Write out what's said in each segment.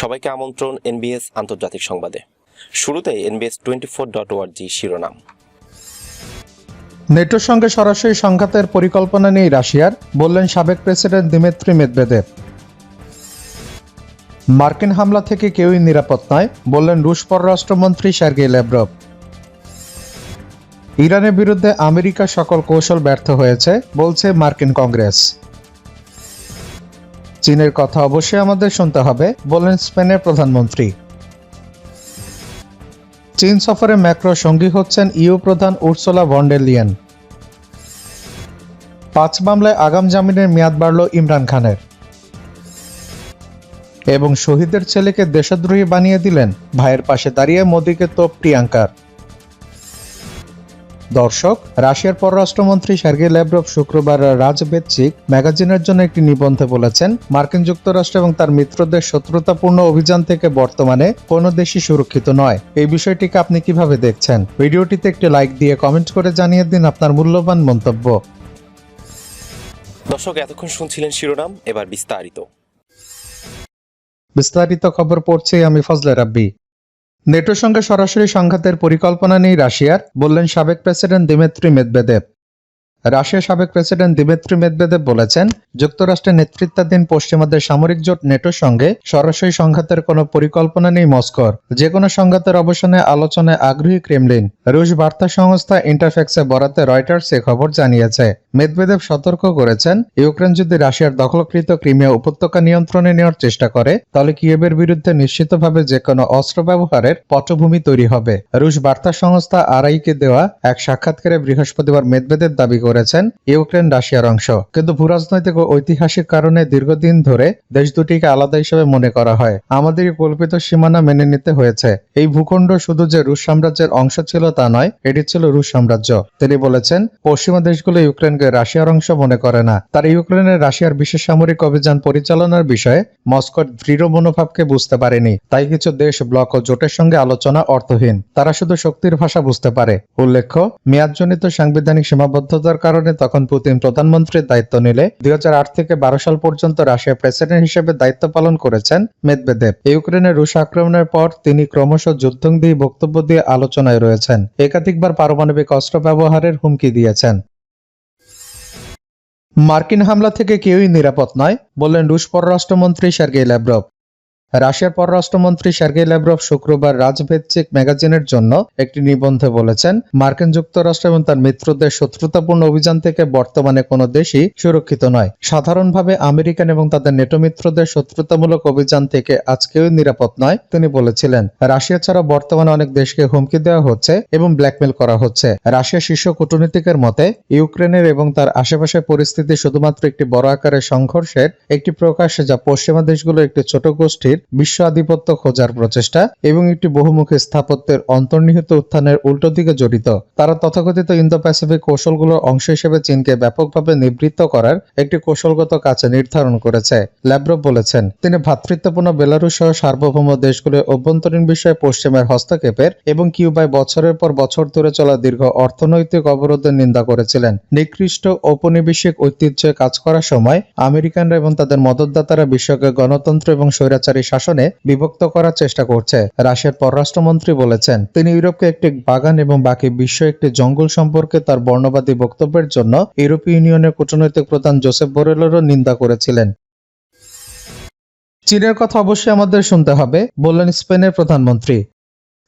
সবাইকে আমন্ত্রণ এনবিএস আন্তর্জাতিক সংবাদে। শুরুতে এনবিএস টোয়েন্টি ফোর ডট ওয়ার্জি শিরোনাম। নেটোর সঙ্গে সরাসরি সংঘাতের পরিকল্পনা নেই রাশিয়ার, বললেন সাবেক প্রেসিডেন্ট দিমিত্রি মেদভেদেব মার্কিন হামলা থেকে কেউই নিরাপদ নয়, বললেন রুশ পররাষ্ট্রমন্ত্রী সার্গেই ল্যাব্রভ ইরানের বিরুদ্ধে আমেরিকা সকল কৌশল ব্যর্থ হয়েছে, বলছে মার্কিন কংগ্রেস। চীনের কথা অবশ্যই আমাদের শুনতে হবে বললেন স্পেনের প্রধানমন্ত্রী। চীন সফরে ম্যাক্রো সঙ্গী হচ্ছেন ইউ প্রধান উর্সোলা ভন্ডেলিয়ান পাঁচ মামলায় আগাম জামিনের মেয়াদ বাড়ল ইমরান খানের। এবং শহীদের ছেলেকে দেশদ্রোহী বানিয়ে দিলেন ভাইয়ের পাশে দাঁড়িয়ে মোদীকে তোপ প্রিয়াঙ্কার। দর্শক রাশিয়ার পররাষ্ট্রমন্ত্রী সার্গে ল্যাব্রভ শুক্রবার রাজবেদচিক ম্যাগাজিনের জন্য একটি নিবন্ধে বলেছেন। মার্কিন যুক্তরাষ্ট্র এবং তার মিত্রদের শত্রুতাপূর্ণ অভিযান থেকে বর্তমানে কোনো দেশই সুরক্ষিত নয়। এই বিষয়টিকে আপনি কীভাবে দেখছেন? ভিডিওটিতে একটি লাইক দিয়ে কমেন্ট করে জানিয়ে দিন আপনার মূল্যবান মন্তব্য। দর্শক এতক্ষণ শুনছিলেন শিরোনাম এবার বিস্তারিত। বিস্তারিত খবর পড়ছে আমি ফজলে রাব্বি। নেটোর সঙ্গে সরাসরি সংঘাতের পরিকল্পনা নেই রাশিয়ার, বললেন সাবেক প্রেসিডেন্ট দিমেত্রি মেদবেদেব। রাশিয়ার সাবেক প্রেসিডেন্ট দিমেত্রি মেদবেদেব বলেছেন যুক্তরাষ্ট্রের নেতৃত্বাধীন পশ্চিমাদের সামরিক জোট নেটোর সঙ্গে সরাসরি সংঘাতের কোনো পরিকল্পনা নেই মস্কোর। যে কোনো সংঘাতের অবসানে আলোচনায় আগ্রহী ক্রেমলিন। রুশ বার্তা সংস্থা ইন্টারফ্যাক্সে বরাতে রয়টার্স এ খবর জানিয়েছে। মেদভেদেব সতর্ক করেছেন, ইউক্রেন যদি রাশিয়ার দখলকৃত ক্রিমিয়া উপত্যকা নিয়ন্ত্রণে নেওয়ার চেষ্টা করে, তাহলে কিয়েবের বিরুদ্ধে নিশ্চিতভাবে যে কোনো অস্ত্র ব্যবহারের পটভূমি তৈরি হবে। রুশ বার্তা সংস্থা আরআইকে দেওয়া এক সাক্ষাৎকারে বৃহস্পতিবার মেদভেদেব দাবি করেছেন, ইউক্রেন রাশিয়ার অংশ। কিন্তু ভূরাজনৈতিক ঐতিহাসিক কারণে দীর্ঘদিন ধরে দেশ দুটিকে আলাদা হিসেবে মনে করা হয়। আমাদের কল্পিত সীমানা মেনে নিতে হয়েছে। এই ভূখণ্ড শুধু যে রুশ সাম্রাজ্যের অংশ ছিল তা নয়, এটি ছিল রুশ সাম্রাজ্য। তিনি বলেছেন, পশ্চিমা দেশগুলো ইউক্রেনকে রাশিয়ার অংশ মনে করে না। তারা ইউক্রেনের রাশিয়ার বিশেষ সামরিক অভিযান পরিচালনার বিষয়ে মস্কোর দৃঢ় মনোভাবকে বুঝতে পারেনি। তাই কিছু দেশ ব্লক ও জোটের সঙ্গে আলোচনা অর্থহীন। তারা শুধু শক্তির ভাষা বুঝতে পারে। উল্লেখ্য, মেয়াদজনিত সাংবিধানিক সীমাবদ্ধতার কারণে তখন পুতিন প্রধানমন্ত্রীর দায়িত্ব নিলে দুই থেকে বারো সাল পর্যন্ত রাশিয়ার প্রেসিডেন্ট হিসেবে দায়িত্ব পালন করেছেন মেদবেদেব। ইউক্রেনের রুশ আক্রমণের পর তিনি ক্রমশ যুদ্ধংদী বক্তব্য দিয়ে আলোচনায় রয়েছেন। একাধিকবার পারমাণবিক অস্ত্র ব্যবহারের হুমকি দিয়েছেন। মার্কিন হামলা থেকে কেউই নিরাপদ নয়, বললেন রুশ পররাষ্ট্রমন্ত্রী সার্গেই ল্যাব্রভ রাশিয়ার পররাষ্ট্রমন্ত্রী সার্গেই ল্যাব্রভ শুক্রবার রাজভেদচিক ম্যাগাজিনের জন্য একটি নিবন্ধে বলেছেন, মার্কিন যুক্তরাষ্ট্র এবং তার মিত্রদের শত্রুতাপূর্ণ অভিযান থেকে বর্তমানে কোনো দেশই সুরক্ষিত নয়। সাধারণভাবে আমেরিকান এবং তাদের নেটো মিত্রদের শত্রুতামূলক অভিযান থেকে আজকেও নিরাপদ নয় তিনি বলেছিলেন। রাশিয়া ছাড়া বর্তমানে অনেক দেশকে হুমকি দেওয়া হচ্ছে এবং ব্ল্যাকমেল করা হচ্ছে। রাশিয়া শীর্ষ কূটনীতিকের মতে, ইউক্রেনের এবং তার আশেপাশের পরিস্থিতি শুধুমাত্র একটি বড় আকারের সংঘর্ষের একটি প্রকাশ যা পশ্চিমা দেশগুলোর একটি ছোট গোষ্ঠীর বিশ্ব আধিপত্য খোঁজার প্রচেষ্টা এবং একটি বহুমুখী স্থাপত্যের অন্তর্নিহিত উত্থানের উল্টো দিকে জড়িত। তারা তথাকথিত ইন্দো প্যাসিফিক কৌশলগুলোর অংশ হিসেবে চীনকে ব্যাপকভাবে নিবৃত্ত করার একটি কৌশলগত কাছে নির্ধারণ করেছে ল্যাব্রভ বলেছেন। তিনি ভ্রাতৃত্বপূর্ণ বেলারুশ সহ সার্বভৌম দেশগুলোর অভ্যন্তরীণ বিষয়ে পশ্চিমের হস্তক্ষেপের এবং কিউবায় বছরের পর বছর ধরে চলা দীর্ঘ অর্থনৈতিক অবরোধের নিন্দা করেছিলেন। নিকৃষ্ট ঔপনিবেশিক ঐতিহ্যে কাজ করার সময় আমেরিকানরা এবং তাদের মদতদাতারা বিশ্বকে গণতন্ত্র এবং স্বৈরাচারী শাসনে বিভক্ত করার চেষ্টা করছে। রাশিয়ার পররাষ্ট্রমন্ত্রী বলেছেন, তিনি ইউরোপকে একটি বাগান এবং বাকি বিশ্ব একটি জঙ্গল সম্পর্কে তার বর্ণবাদী বক্তব্যের জন্য ইউরোপীয় ইউনিয়নের কূটনৈতিক প্রধান জোসেফ বোরেলেরও নিন্দা করেছিলেন। চীনের কথা অবশ্যই আমাদের শুনতে হবে, বললেন স্পেনের প্রধানমন্ত্রী।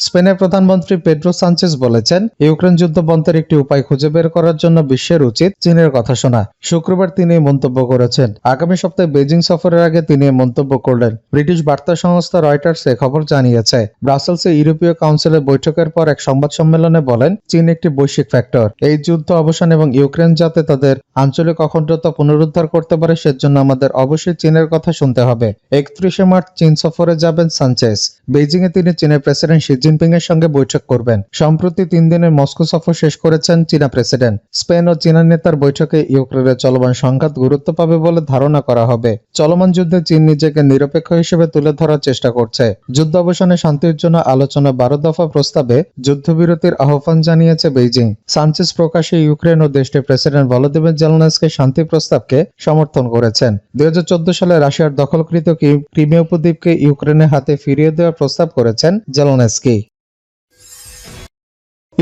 স্পেনের প্রধানমন্ত্রী পেড্রো সানচেজ বলেছেন, ইউক্রেন যুদ্ধ বন্ধের একটি উপায় খুঁজে বের করার জন্য বিশ্বের উচিত চীনের কথা শোনা। শুক্রবার তিনি মন্তব্য করেছেন। আগামী সপ্তাহে বেজিং সফরের আগে তিনি মন্তব্য করলেন। ব্রিটিশ বার্তা সংস্থা রয়টার্স এ খবর জানিয়েছে, ব্রাসেলসে ইউরোপীয় কাউন্সিলের বৈঠকের পর এক সংবাদ সম্মেলনে বলেন, চীন একটি বৈশ্বিক ফ্যাক্টর। এই যুদ্ধ, অবসান এবং ইউক্রেন যাতে তাদের আঞ্চলিক অখণ্ডতা পুনরুদ্ধার করতে পারে, সেজন্য আমাদের অবশ্যই চীনের কথা শুনতে হবে। একত্রিশে মার্চ চীন সফরে যাবেন সানচেস বেজিং এ তিনি চীনের প্রেসিডেন্ট শি জিনপিং এর সঙ্গে বৈঠক করবেন। সম্প্রতি তিন দিনের মস্কো সফর শেষ করেছেন চীনা প্রেসিডেন্ট। স্পেন ও চীনা নেতার বৈঠকে ইউক্রেনের চলমান সংঘাত গুরুত্ব পাবে বলে ধারণা করা হবে। চলমান যুদ্ধে চীন নিজেকে নিরপেক্ষ হিসেবে তুলে ধরার চেষ্টা করছে। যুদ্ধ অবসানে শান্তির জন্য আলোচনা বারো দফা প্রস্তাবে যুদ্ধবিরতির আহ্বান জানিয়েছে বেইজিং। সানচেস প্রকাশে ইউক্রেন ও দেশটির প্রেসিডেন্ট ভলোদিমির জেলনাসকে শান্তি প্রস্তাবকে সমর্থন করেছেন। দুই হাজার চোদ্দ সালে রাশিয়ার দখলকৃত ক্রি- ক্রিমিয়া উপদ্বীপকে ইউক্রেনের হাতে ফিরিয়ে দেওয়ার প্রস্তাব করেছেন জেলনেস্কি।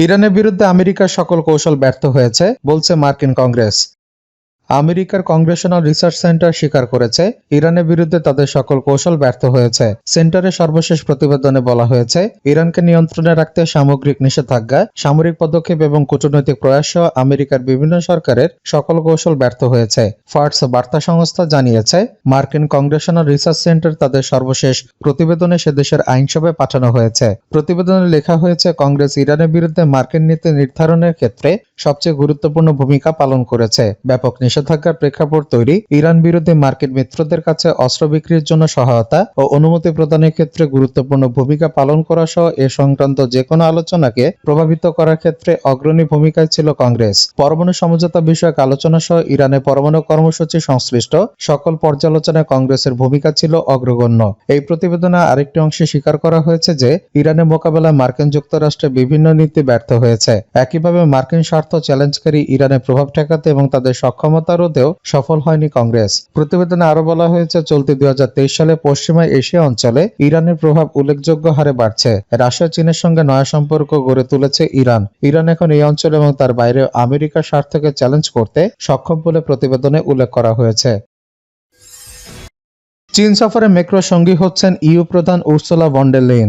ইরানের বিরুদ্ধে আমেরিকার সকল কৌশল ব্যর্থ হয়েছে বলছে মার্কিন কংগ্রেস। আমেরিকার কংগ্রেশনাল রিসার্চ সেন্টার স্বীকার করেছে, ইরানের বিরুদ্ধে তাদের সকল কৌশল ব্যর্থ হয়েছে। সেন্টারের সর্বশেষ প্রতিবেদনে বলা হয়েছে, ইরানকে নিয়ন্ত্রণে রাখতে সামগ্রিক নিষেধাজ্ঞা, সামরিক পদক্ষেপ এবং কূটনৈতিক প্রয়াস সহ আমেরিকার বিভিন্ন সরকারের সকল কৌশল ব্যর্থ হয়েছে, ফার্স বার্তা সংস্থা জানিয়েছে, মার্কিন কংগ্রেশনাল রিসার্চ সেন্টার তাদের সর্বশেষ প্রতিবেদনে সে দেশের আইনসভায় পাঠানো হয়েছে। প্রতিবেদনে লেখা হয়েছে, কংগ্রেস ইরানের বিরুদ্ধে মার্কিন নীতি নির্ধারণের ক্ষেত্রে সবচেয়ে গুরুত্বপূর্ণ ভূমিকা পালন করেছে। ব্যাপক নিষেধাজ্ঞার প্রেক্ষাপট তৈরি, ইরান বিরোধী মার্কিন মিত্রদের কাছে অস্ত্র বিক্রির জন্য সহায়তা ও অনুমতি প্রদানের ক্ষেত্রে গুরুত্বপূর্ণ ভূমিকা পালন করা সহ এ সংক্রান্ত যে কোনো আলোচনাকে প্রভাবিত করার ক্ষেত্রে অগ্রণী ভূমিকায় ছিল কংগ্রেস। পরমাণু সমঝোতা বিষয়ক আলোচনা সহ ইরানের পরমাণু কর্মসূচি সংশ্লিষ্ট সকল পর্যালোচনায় কংগ্রেসের ভূমিকা ছিল অগ্রগণ্য। এই প্রতিবেদনে আরেকটি অংশে স্বীকার করা হয়েছে যে, ইরানের মোকাবেলায় মার্কিন যুক্তরাষ্ট্রের বিভিন্ন নীতি ব্যর্থ হয়েছে। একইভাবে মার্কিন স্বার্থ চ্যালেঞ্জকারী ইরানের প্রভাব ঠেকাতে এবং তাদের সক্ষমতা রোধেও সফল হয়নি কংগ্রেস। প্রতিবেদনে আরও বলা হয়েছে, চলতি দুই হাজার তেইশ সালে পশ্চিমা এশিয়া অঞ্চলে ইরানের প্রভাব উল্লেখযোগ্য হারে বাড়ছে। রাশিয়া, চীনের সঙ্গে নয়া সম্পর্ক গড়ে তুলেছে ইরান। ইরান এখন এই অঞ্চল এবং তার বাইরে আমেরিকার স্বার্থকে চ্যালেঞ্জ করতে সক্ষম বলে প্রতিবেদনে উল্লেখ করা হয়েছে। চীন সফরে মেক্রো সঙ্গী হচ্ছেন ইইউ প্রধান উর্সুলা ভন্ডেলেইন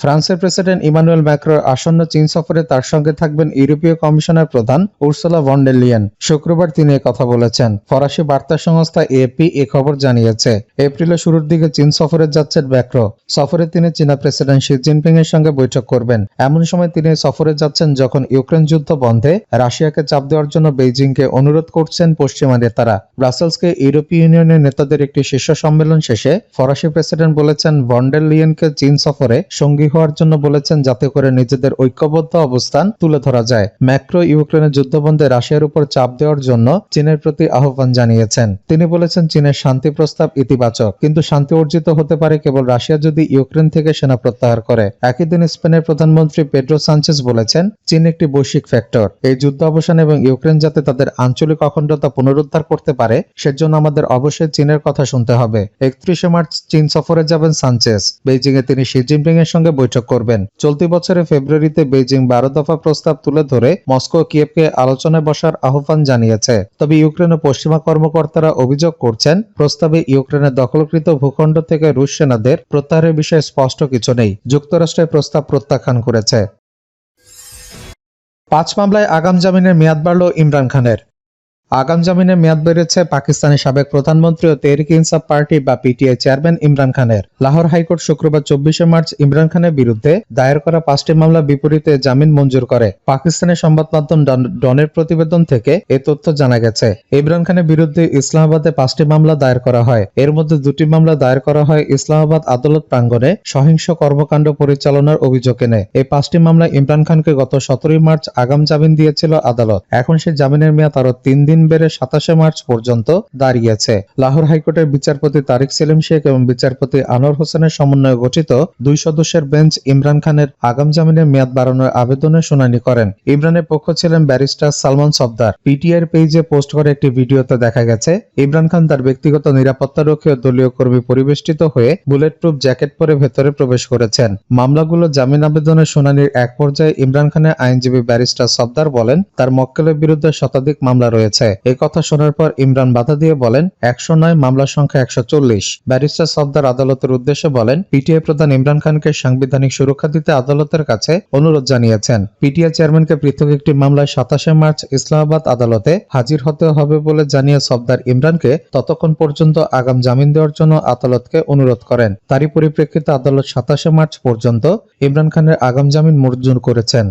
ফ্রান্সের প্রেসিডেন্ট ইমানুয়েল ম্যাক্রোর আসন্ন চীন সফরে তার সঙ্গে থাকবেন ইউরোপীয় কমিশনের প্রধান উর্সুলা ভন্ডেলিয়ান শুক্রবার তিনি কথা বলেছেন। ফরাসি বার্তা সংস্থা এপি এ খবর জানিয়েছে, এপ্রিলের শুরুর দিকে চীন সফরে যাচ্ছেন ম্যাক্রো। সফরে তিনি চীনা প্রেসিডেন্ট শি জিনপিং এর সঙ্গে বৈঠক করবেন। এমন সময় তিনি সফরে যাচ্ছেন যখন ইউক্রেন যুদ্ধ বন্ধে রাশিয়াকে চাপ দেওয়ার জন্য বেইজিংকে অনুরোধ করছেন পশ্চিমা নেতারা। ব্রাসেলসকে ইউরোপীয় ইউনিয়নের নেতাদের একটি শীর্ষ সম্মেলন শেষে ফরাসি প্রেসিডেন্ট বলেছেন ভন্ডের লিয়েনকে চীন সফরে সঙ্গী হওয়ার জন্য বলেছেন যাতে করে নিজেদের ঐক্যবদ্ধ অবস্থান তুলে ধরা যায়। ম্যাক্রো ইউক্রেনের যুদ্ধবন্ধে রাশিয়ার উপর চাপ দেওয়ার জন্য চীনের প্রতি আহ্বান জানিয়েছেন। তিনি বলেছেন চীনের শান্তি প্রস্তাব ইতিবাচক, কিন্তু শান্তি অর্জিত হতে পারে কেবল রাশিয়া যদি ইউক্রেন থেকে সেনা প্রত্যাহার করে। একই দিন স্পেনের প্রধানমন্ত্রী পেড্রো সানচেজ বলেছেন, চীন একটি বৈশ্বিক ফ্যাক্টর। এই যুদ্ধ অবসান এবং ইউক্রেন যাতে তাদের আঞ্চলিক অখণ্ডতা পুনরুদ্ধার করতে পারে, সেজন্য আমাদের অবশ্যই চীনের কথা শুনতে হবে। একত্রিশে মার্চ চীন সফরে যাবেন সানচেজ। বেইজিং এ তিনি শি জিনপিং এর সঙ্গে বৈঠক করবেন। চলতি বছরের ফেব্রুয়ারিতে বেইজিং বারো দফা প্রস্তাব তুলে ধরে মস্কো কিয়েভকে আলোচনায় বসার আহ্বান জানিয়েছে। তবে ইউক্রেন ও পশ্চিমা কর্মকর্তারা অভিযোগ করছেন, প্রস্তাবে ইউক্রেনের দখলকৃত ভূখণ্ড থেকে রুশ সেনাদের প্রত্যাহারের বিষয়ে স্পষ্ট কিছু নেই। যুক্তরাষ্ট্রের প্রস্তাব প্রত্যাখ্যান করেছে। পাঁচ মামলায় আগাম জামিনের মেয়াদ বাড়ল ইমরান খানের। আগাম জামিনের মেয়াদ বেড়েছে পাকিস্তানের সাবেক প্রধানমন্ত্রী ও তেহরিক ইনসাফ পার্টি বা পিটিআই চেয়ারম্যান ইমরান খানের। লাহোর হাইকোর্ট শুক্রবার চব্বিশে মার্চ ইমরান খানের বিরুদ্ধে দায়ের করা পাঁচটি মামলা বিপরীতে জামিন মঞ্জুর করে। পাকিস্তানের সংবাদ মাধ্যম ডনের প্রতিবেদন থেকে এ তথ্য জানা গেছে। ইমরান খানের বিরুদ্ধে ইসলামাবাদে পাঁচটি মামলা দায়ের করা হয়। এর মধ্যে দুটি মামলা দায়ের করা হয় ইসলামাবাদ আদালত প্রাঙ্গণে সহিংস কর্মকাণ্ড পরিচালনার অভিযোগ এনে। এই পাঁচটি মামলা ইমরান খানকে গত সতেরোই মার্চ আগাম জামিন দিয়েছিল আদালত। এখন সে জামিনের মেয়াদ আরও তিন দিন বেড়ে সাতাশে মার্চ পর্যন্ত দাঁড়িয়েছে। লাহোর হাইকোর্টের বিচারপতি তারিক সেলিম শেখ এবং বিচারপতি আনোয়ার হোসেনের সমন্বয়ে গঠিত দুই সদস্যের বেঞ্চ ইমরান খানের আগাম জামিনের মেয়াদ বাড়ানোর আবেদনের শুনানি করেন। ইমরানের পক্ষ ছিলেন ব্যারিস্টার সালমান সফদার। পিটিআর পেজে পোস্ট করে একটি ভিডিওতে দেখা গেছে, ইমরান খান তার ব্যক্তিগত নিরাপত্তারক্ষী ও দলীয় কর্মী পরিবেষ্টিত হয়ে বুলেট প্রুফ জ্যাকেট পরে ভেতরে প্রবেশ করেছেন। মামলাগুলো জামিন আবেদনের শুনানির এক পর্যায়ে ইমরান খানের আইনজীবী ব্যারিস্টার সফদার বলেন, তার মক্কেলের বিরুদ্ধে শতাধিক মামলা রয়েছে। এই কথা শোনার পর ইমরান বাধা দিয়ে বলেন, একশো নয়, মামলার সংখ্যা একশো চল্লিশ। ব্যারিস্টার সফদার আদালতের উদ্দেশ্যে বলেন, পিটিআই প্রধান ইমরান খানকে সাংবিধানিক সুরক্ষা দিতে আদালতের কাছে অনুরোধ জানিয়েছেন। পিটিআই চেয়ারম্যানকে পৃথক একটি মামলায় সাতাশে মার্চ ইসলামাবাদ আদালতে হাজির হতে হবে বলে জানিয়ে সফদার ইমরানকে ততক্ষণ পর্যন্ত আগাম জামিন দেওয়ার জন্য আদালতকে অনুরোধ করেন। তারই পরিপ্রেক্ষিতে আদালত সাতাশে মার্চ পর্যন্ত ইমরান খানের আগাম জামিন মঞ্জুর করেছেন।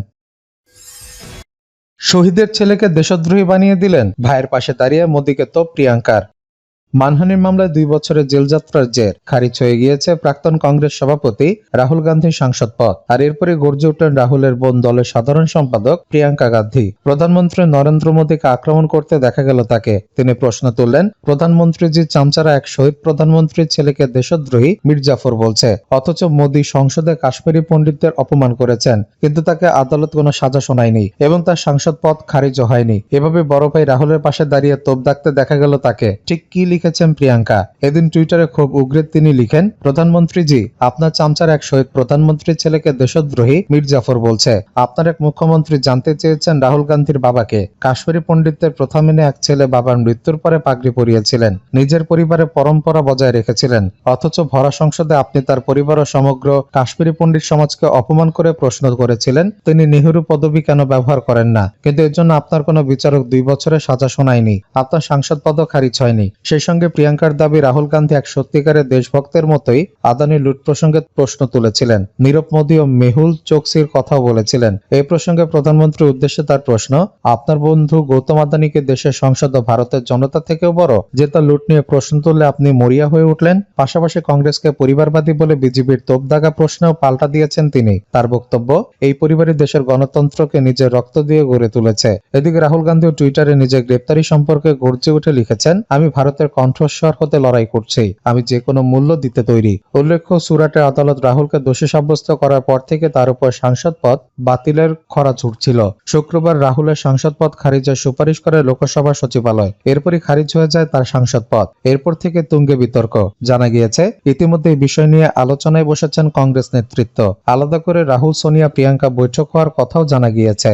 শহীদের ছেলেকে দেশদ্রোহী বানিয়ে দিলেন। ভাইয়ের পাশে দাঁড়িয়ে মোদীকে তো প্রিয়াঙ্কার। মানহানির মামলায় দুই বছরের জেলযাত্রার জের। খারিজ হয়ে গিয়েছে প্রাক্তন কংগ্রেস সভাপতি রাহুল গান্ধীর সাংসদ পদ। আর এরপরে গর্জে উঠলেন রাহুলের বোন দলের সাধারণ সম্পাদক প্রিয়াঙ্কা গান্ধী। প্রধানমন্ত্রী নরেন্দ্র মোদীকে আক্রমণ করতে দেখা গেল তাকে। তিনি প্রশ্ন তুললেন, প্রধানমন্ত্রীজি চামচারা এক শহীদ প্রধানমন্ত্রীর ছেলেকে দেশদ্রোহী মির্জাফর বলছে। অথচ মোদী সংসদে কাশ্মীরি পণ্ডিতদের অপমান করেছেন। কিন্তু তাকে আদালত কোনো সাজা শোনায়নি এবং তার সাংসদ পদ খারিজও হয়নি। এভাবে বড় ভাই রাহুলের পাশে দাঁড়িয়ে তোপ দাগতে দেখা গেল তাকে। ঠিক কি লিখেছেন প্রিয়াঙ্কা। এদিন টুইটারে খুব উগ্রে তিনি লিখেন, প্রধানমন্ত্রীজি, আপনার চামচার এক শহীদ প্রধানমন্ত্রীর ছেলেকে দেশদ্রোহী মীর জাফর বলছে। আপনার এক মুখ্যমন্ত্রী জানতে চেয়েছেন রাহুল গান্ধীর বাবাকে। কাশ্মীরি পণ্ডিতদের প্রথা মেনে এক ছেলে বাবার মৃত্যুর পরে পাগড়ি পরিয়েছিলেন। নিজের পরিবারে পরম্পরা বজায় রেখেছিলেন। অথচ ভরা সংসদে আপনি তার পরিবার ও সমগ্র কাশ্মীরি পণ্ডিত সমাজকে অপমান করে প্রশ্ন করেছিলেন, তিনি নেহেরু পদবি কেন ব্যবহার করেন না? কিন্তু এর জন্য আপনার কোনো বিচারক দুই বছরের সাজা শোনায়নি। আপনার সাংসদ পদও খারিজ হয়নি। সেই সঙ্গে প্রিয়াঙ্কার দাবি, রাহুল গান্ধী এক সত্যিকারের দেশভক্তের মতোই আদানি লুট প্রসঙ্গে প্রশ্ন তুলেছিলেন। নীরব মোদী ও মেহুল চোকসির কথাও বলেছিলেন। এই প্রসঙ্গে প্রধানমন্ত্রীর উদ্দেশ্যে তার প্রশ্ন, আপনার বন্ধু গৌতম আদানিকে দেশের সংসদ ও ভারতের জনতা থেকেও বড় যে তার লুট নিয়ে প্রশ্ন তুললে আপনি মরিয়া হয়ে উঠলেন? পাশাপাশি কংগ্রেসকে পরিবারবাদী বলে বিজেপির তোপদাগা প্রশ্নেও পাল্টা দিয়েছেন তিনি। তার বক্তব্য, এই পরিবারই দেশের গণতন্ত্রকে নিজের রক্ত দিয়ে গড়ে তুলেছে। এদিকে রাহুল গান্ধীও টুইটারে নিজের গ্রেপ্তারি সম্পর্কে গর্জে উঠে লিখেছেন, আমি ভারতের কণ্ঠস্বর হতে লড়াই করছি। আমি যে কোনো মূল্য দিতে তৈরি। উল্লেখ্য, সুরাটে আদালত রাহুলকে দোষী সাব্যস্ত করার পর থেকে তার উপর সাংসদ পদ বাতিলের খরা ছুটছিল। শুক্রবার রাহুলের সাংসদ পদ খারিজের সুপারিশ করে লোকসভা সচিবালয়। এরপরই খারিজ হয়ে যায় তার সাংসদ পদ এরপর থেকে তুঙ্গে বিতর্ক। জানা গিয়েছে ইতিমধ্যে বিষয় নিয়ে আলোচনায় বসেছেন কংগ্রেস নেতৃত্ব। আলাদা করে রাহুল, সোনিয়া, প্রিয়াঙ্কা বৈঠক হওয়ার কথাও জানা গিয়েছে।